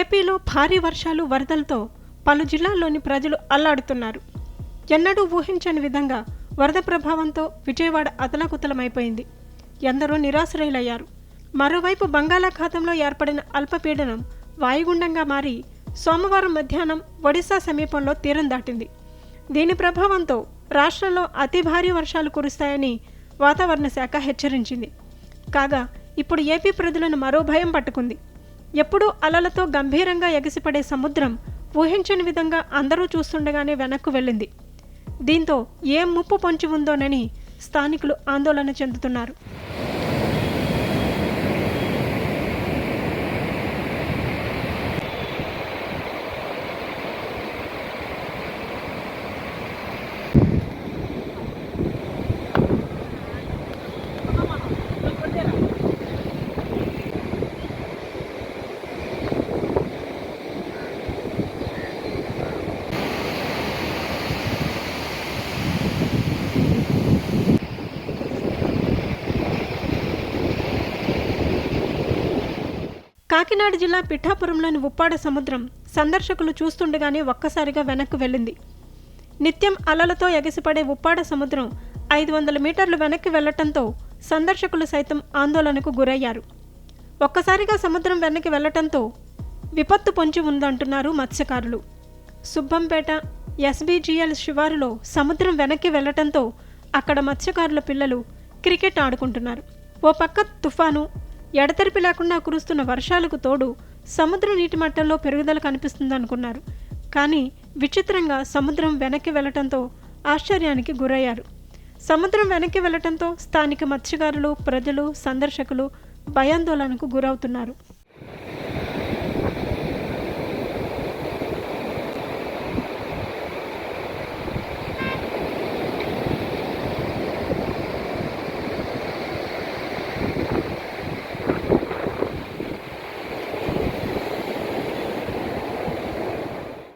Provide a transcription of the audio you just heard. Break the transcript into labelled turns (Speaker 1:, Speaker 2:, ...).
Speaker 1: ఏపీలో భారీ వర్షాలు వరదలతో పలు జిల్లాల్లోని ప్రజలు అల్లాడుతున్నారు. ఎన్నడూ ఊహించని విధంగా వరద ప్రభావంతో విజయవాడ అతలాకుతలమైపోయింది. ఎందరో నిరాశ్రయులయ్యారు. మరోవైపు బంగాళాఖాతంలో ఏర్పడిన అల్పపీడనం వాయుగుండంగా మారి సోమవారం మధ్యాహ్నం ఒడిశా సమీపంలో తీరం దాటింది. దీని ప్రభావంతో రాష్ట్రంలో అతి భారీ వర్షాలు కురుస్తాయని వాతావరణ శాఖ హెచ్చరించింది. కాగా ఇప్పుడు ఏపీ ప్రజలను మరో భయం పట్టుకుంది. ఎప్పుడూ అలలతో గంభీరంగా ఎగసిపడే సముద్రం ఊహించని విధంగా అందరూ చూస్తుండగానే వెనక్కు వెళ్ళింది. దీంతో ఏం ముప్పు పొంచి ఉందోనని స్థానికులు ఆందోళన చెందుతున్నారు. కాకినాడ జిల్లా పిఠాపురంలోని ఉప్పాడ సముద్రం సందర్శకులు చూస్తుండగానే ఒక్కసారిగా వెనక్కు వెళ్ళింది. నిత్యం అలలతో ఎగసిపడే ఉప్పాడ సముద్రం ఐదు వందల మీటర్లు వెనక్కి వెళ్ళటంతో సందర్శకులు సైతం ఆందోళనకు గురయ్యారు. ఒక్కసారిగా సముద్రం వెనక్కి వెళ్ళటంతో విపత్తు పొంచి ఉందంటున్నారు మత్స్యకారులు. సుబ్బంపేట ఎస్బీజీఎల్ శివారులో సముద్రం వెనక్కి వెళ్ళటంతో అక్కడ మత్స్యకారుల పిల్లలు క్రికెట్ ఆడుకుంటున్నారు. ఓ పక్క తుఫాను ఎడతెరిపి లేకుండా కురుస్తున్న వర్షాలకు తోడు సముద్ర నీటి మట్టంలో పెరుగుదల కనిపిస్తుందనుకున్నారు. కానీ విచిత్రంగా సముద్రం వెనక్కి వెళ్ళటంతో ఆశ్చర్యానికి గురయ్యారు. సముద్రం వెనక్కి వెళ్ళటంతో స్థానిక మత్స్యకారులు ప్రజలు సందర్శకులు భయాందోళనకు గురవుతున్నారు.